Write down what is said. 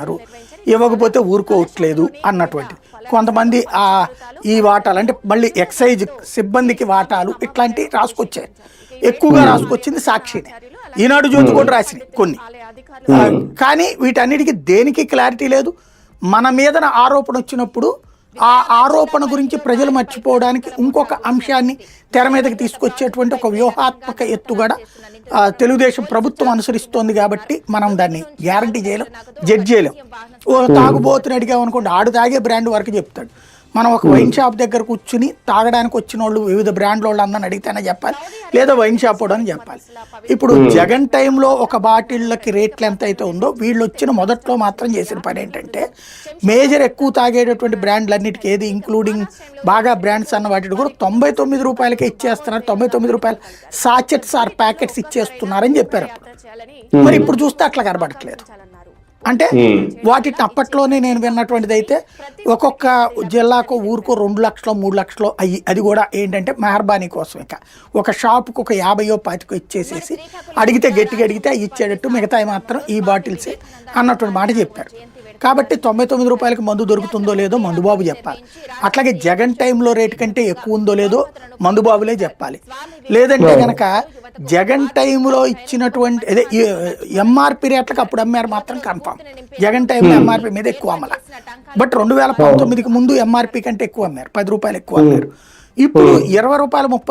ఇస్తున్నారు ఇవ్వకపోతే ఊరుకోవట్లేదు అన్నటువంటి. కొంతమంది ఆ ఈ వాటాలు అంటే మళ్ళీ ఎక్సైజ్ సిబ్బందికి వాటాలు ఇట్లాంటివి రాసుకొచ్చారు ఎక్కువగా రాసుకొచ్చింది సాక్షిని. ఈనాడు జ్యోతి కూడా రాసినాయి కొన్ని. కానీ వీటన్నిటికీ దేనికి క్లారిటీ లేదు? మన మీదన ఆరోపణ వచ్చినప్పుడు ఆ ఆరోపణ గురించి ప్రజలు మర్చిపోవడానికి ఇంకొక అంశాన్ని తెర మీదకి తీసుకొచ్చేటువంటి ఒక వ్యూహాత్మక ఎత్తుగడ తెలుగుదేశం ప్రభుత్వం అనుసరిస్తోంది కాబట్టి మనం దాన్ని గ్యారంటీ చేయలేం జడ్జ్ చేయలేం. ఓ తాగుబోతుని అడిగామనుకోండి ఆడు తాగే బ్రాండ్ వరకు చెప్తాడు. మనం ఒక వైన్ షాప్ దగ్గర కూర్చుని తాగడానికి వచ్చిన వాళ్ళు వివిధ బ్రాండ్ల వాళ్ళు అందరిని అడిగితేనే చెప్పాలి. లేదా వైన్ షాప్ అని చెప్పాలి. ఇప్పుడు జగన్ టైంలో ఒక బాటిళ్ళకి రేట్లు ఎంత అయితే ఉందో వీళ్ళు వచ్చిన మొదట్లో మాత్రం చేసిన పని ఏంటంటే మేజర్ ఎక్కువ తాగేటటువంటి బ్రాండ్లన్నిటికీ ఏది ఇంక్లూడింగ్ బాగా బ్రాండ్స్ అన్న వాటికి కూడా తొంభై తొమ్మిది రూపాయలకే ఇచ్చేస్తున్నారు. తొంభై తొమ్మిది రూపాయలు సాచెట్స్ ఆర్ ప్యాకెట్స్ ఇచ్చేస్తున్నారని చెప్పారు అప్పుడు. మరి ఇప్పుడు చూస్తే అట్లా కనబడట్లేదు. అంటే వాటిని అప్పట్లోనే నేను విన్నటువంటిది అయితే ఒక్కొక్క జిల్లాకు ఊరుకో రెండు లక్షలు మూడు లక్షలు అయ్యి అది కూడా ఏంటంటే మెహర్బానీ కోసం ఇక. ఒక షాపుకి ఒక యాభయో పాతికో ఇచ్చేసేసి అడిగితే గట్టిగా అడిగితే అవి ఇచ్చేటట్టు మిగతాయి మాత్రం ఈ బాటిల్సే అన్నటువంటి మాట చెప్పారు. కాబట్టి తొంభై తొమ్మిది రూపాయలకి మందు దొరుకుతుందో లేదో మందుబాబు చెప్పాలి. అట్లాగే జగన్ టైంలో రేటు కంటే ఎక్కువ ఉందో లేదో మందుబాబులే చెప్పాలి. లేదంటే కనుక జగన్ టైంలో ఇచ్చినటువంటి అదే ఎంఆర్పి రేట్లకు అప్పుడు అమ్మారు మాత్రం కన్ఫామ్ జగన్ టైంలో ఎంఆర్పి మీద ఎక్కువ అమ్మల బట్ రెండు వేల పంతొమ్మిదికి ముందు ఎంఆర్పి కంటే ఎక్కువ అమ్మారు. పది రూపాయలు ఎక్కువ అమ్మారు. ఇప్పుడు ఇరవై రూపాయలు ముప్పై